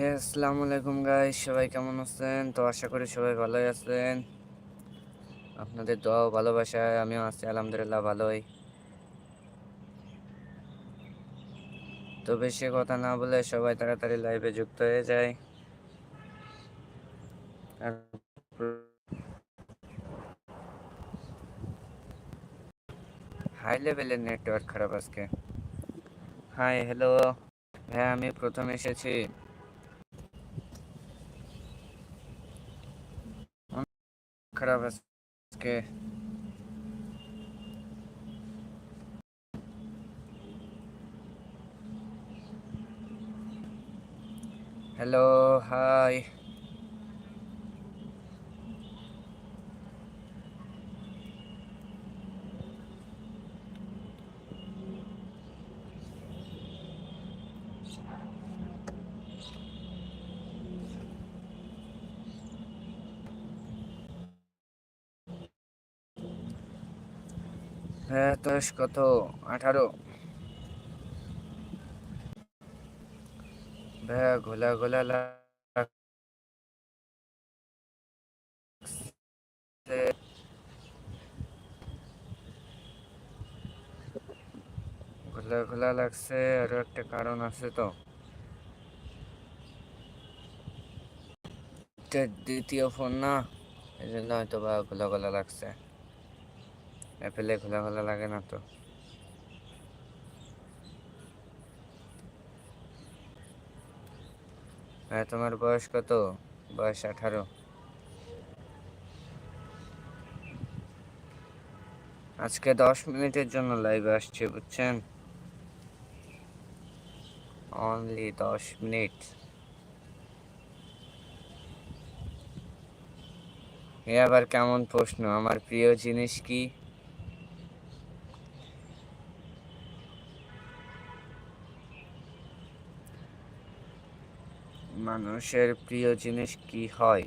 হ্যাঁ আসসালামু আলাইকুম গাইস সবাই কেমন আছেন? তো আশা করি সবাই ভালোই আছেন। আপনাদের দোয়া ভালোবাসায় আমিও আছি, আলহামদুলিল্লাহ ভালোই। তো বেশি কথা না বলে সবাই তাড়াতাড়ি লাইভে যুক্ত হয়ে যায়। হাই লেভেলের নেটওয়ার্ক খারাপ আজকে। হাই হ্যালো হ্যাঁ আমি প্রথম এসেছি। খারাপ আজকে হ্যালো হ্যাঁ বয়স কত? আঠারো। ভাইয়া ঘোলা ঘোলা লাগছে। ঘোলা ঘোলা লাগছে, আরও একটা কারণ আছে তো। দ্বিতীয় ফোন না? এই জন্য হয়তো বা ঘোলা ঘোলা লাগছে। অ্যাপেলে খোলা খোলা লাগে না তো। হ্যাঁ তোমার বয়স কত? বয়স আঠারো। আজকে দশ মিনিটের জন্য লাইভে আসছে, বুঝছেন? অনলি দশ মিনিট। এ আবার কেমন প্রশ্ন? আমার প্রিয় জিনিস কি? মানুষের প্রিয় জিনিস কি হয়?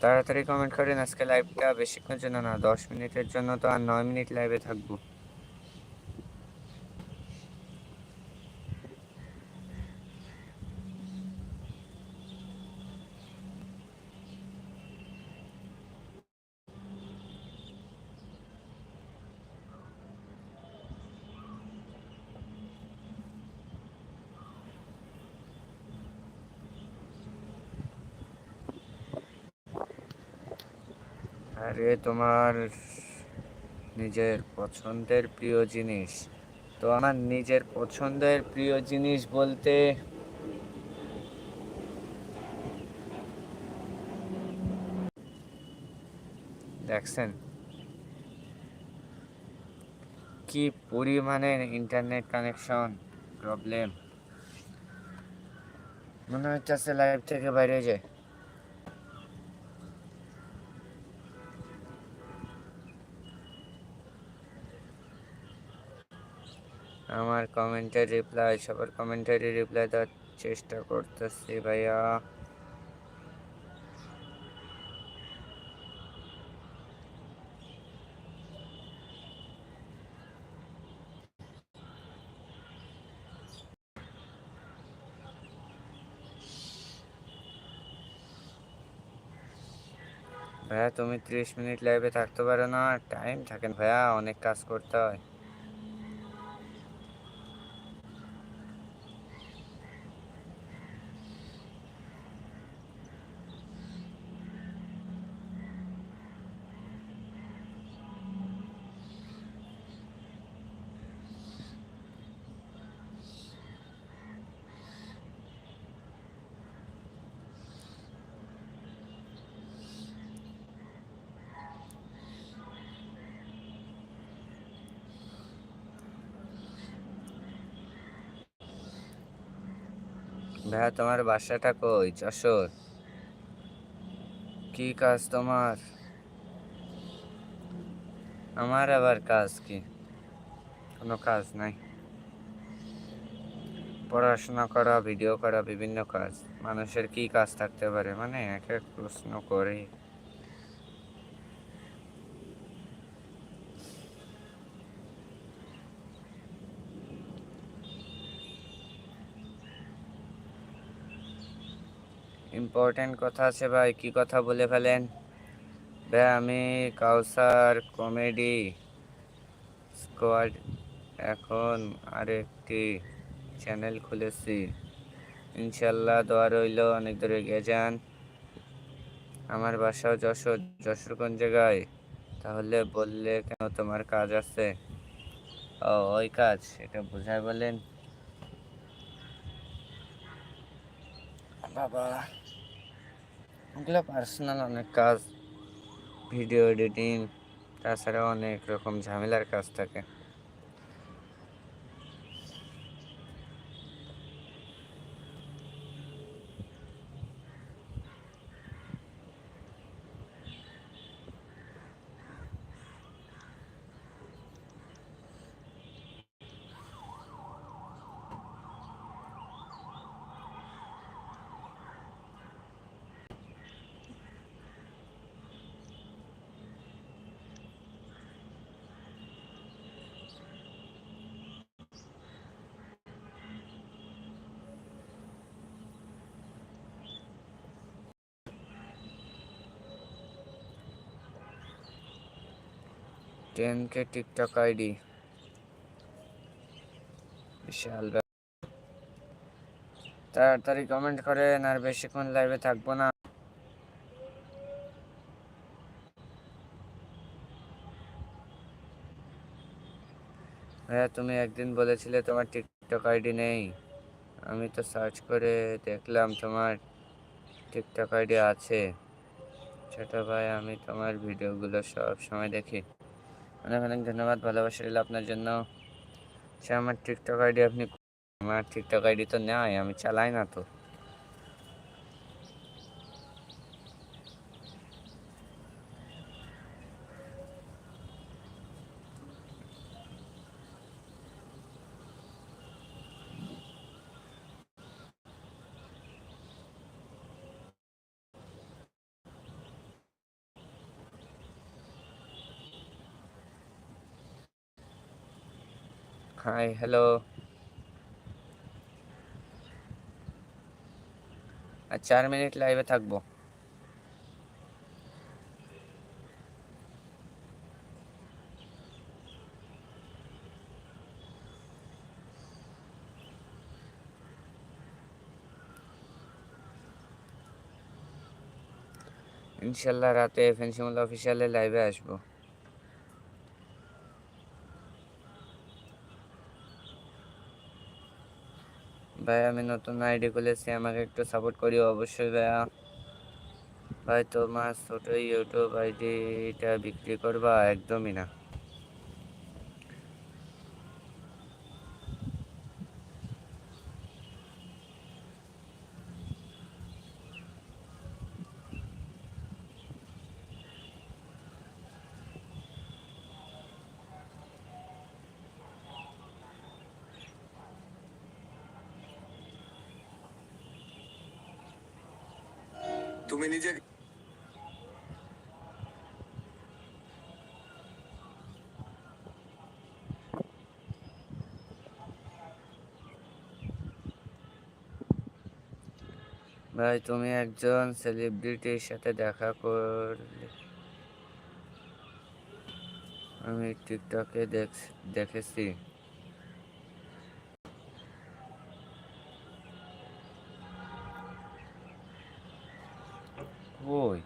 তাড়াতাড়ি কমেন্ট করেন, আজকে লাইভটা বেশিক্ষণ জন্য না, দশ মিনিটের জন্য তো আর নয় মিনিট লাইভে থাকব। আরে, তোমার নিজের পছন্দের প্রিয় জিনিস। তো আমার নিজের পছন্দের প্রিয় জিনিস বলতে দেখছেন? কি পরিমাণে ইন্টারনেট কানেকশন প্রবলেম মনে হচ্ছে লাইভ থেকে বাইরে যায় আমার কমেন্টের রিপ্লাই সবার কমেন্টের রিপ্লাই দেওয়ার চেষ্টা করতেছি, ভাইয়া। ভাইয়া, তুমি ত্রিশ মিনিট লাইভে থাকতে পারো না টাইম থাকেন ভাইয়া, অনেক কাজ করতে হয়। ভাইয়া, তোমার বাসাটা কই? যশোর। কি কাজ তোমার? আমার আবার কাজ কি? কোনো কাজ নাই। পড়াশোনা করা ভিডিও করা, বিভিন্ন কাজ। মানুষের কি কাজ থাকতে পারে? মানে এক এক প্রশ্ন করে ইম্পর্টেন্ট কথা আছে ভাই, কি কথা বলে ফেলেন? ভাই, আমি কাউসার কমেডি স্কোয়াড এখন আরেকটি চ্যানেল খুলেছি। ইনশাল্লাহ দোয়া রইল, অনেক দূরে এগিয়ে যান। আমার বাসাও যশোর যশোর কোন জায়গায়। তাহলে বললে কেন তোমার কাজ আছে? ও, ওই কাজ, এটা বোঝায় বলেন। বাবা। ওগুলো পার্সোনাল অনেক কাজ ভিডিও এডিটিং তাছাড়া অনেক রকম ঝামেলার কাজ থাকে। টেন কে টিকটক আইডি বিশাল। তাড়াতাড়ি কমেন্ট করেন আর বেশিক্ষণ লাইভে থাকব না। ভাইয়া, তুমি একদিন বলেছিলে তোমার টিকটক আইডি নেই। আমি তো সার্চ করে দেখলাম তোমার টিকটক আইডি আছে। ছোট ভাই, আমি তোমার ভিডিওগুলো সব সময় দেখি। অনেক অনেক ধন্যবাদ, ভালোবাসা রইল আপনার জন্য। সে আমার টিকটক আইডি আপনি আমার টিকটক আইডি তো নেয় আমি চালাই না তো। হাই হ্যালো আর চার মিনিট লাইভে থাকব। ইনশাল্লাহ রাতে ফেন্সিমুল অফিসিয়ালে লাইভে আসব। ভাই, আমি নতুন আইডি খুলেছি, আমাকে একটু সাপোর্ট করি অবশ্যই ভাইয়া। ভাই তোমার ছোট ইউটিউব আইডিটা বিক্রি করবা, একদমই না। তুমি নিজে ভাই তুমি একজন সেলিব্রিটির সাথে দেখা করলে। আমি টিকটকে দেখ দেখেছি। ওই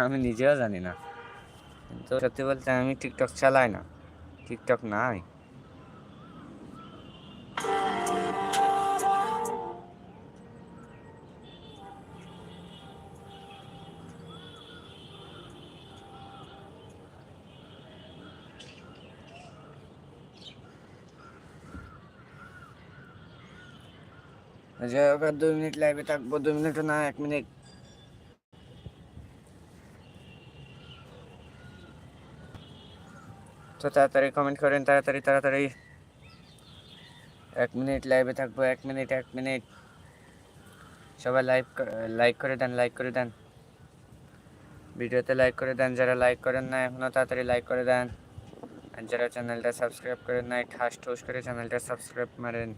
আমি নিজেও জানি না। কিন্তু সত্যি বলতে আমি টিকটক চালাই না। টিকটক নাই। যাই হোক আর দুই মিনিট লাইভে থাকব দুই মিনিটও না, এক মিনিট। তো তাড়াতাড়ি কমেন্ট করেন, তাড়াতাড়ি তাড়াতাড়ি। এক মিনিট লাইভে থাকব, এক মিনিট এক মিনিট। সবাই লাইভ লাইক করে দেন লাইক করে দেন। ভিডিওতে লাইক করে দেন, যারা লাইক করেন না, এখনও তাড়াতাড়ি লাইক করে দেন। আর যারা চ্যানেলটা সাবস্ক্রাইব করেন নাই, ঠাস ঠুস করে চ্যানেলটা সাবস্ক্রাইব মারেন।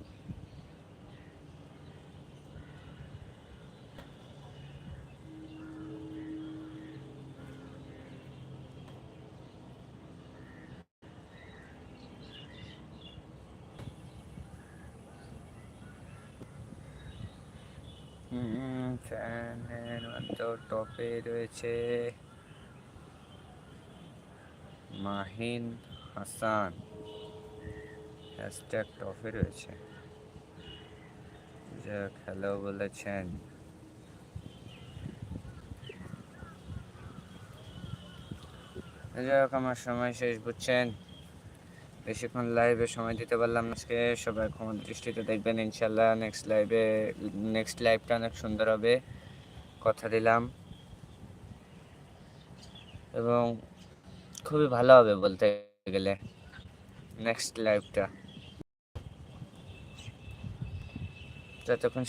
ফ্যানের মতো টপে রয়েছে। মাহিন হাসান হ্যাশট্যাগ টপে রয়েছে। যা হ্যালো বলেছেন। যাই হোক আমার সময় শেষ, বুঝছেন? বেশিক্ষণ লাইভে সময় দিতে পারলাম আজকে। সবাই ক্ষমা দৃষ্টিতে দেখবেন ইনশাল্লাহ নেক্সট লাইভে নেক্সট লাইভটা অনেক সুন্দর হবে। কথা দিলাম। এবং খুবই ভালো হবে বলতে গেলে। নেক্সট লাইভটা যতক্ষণ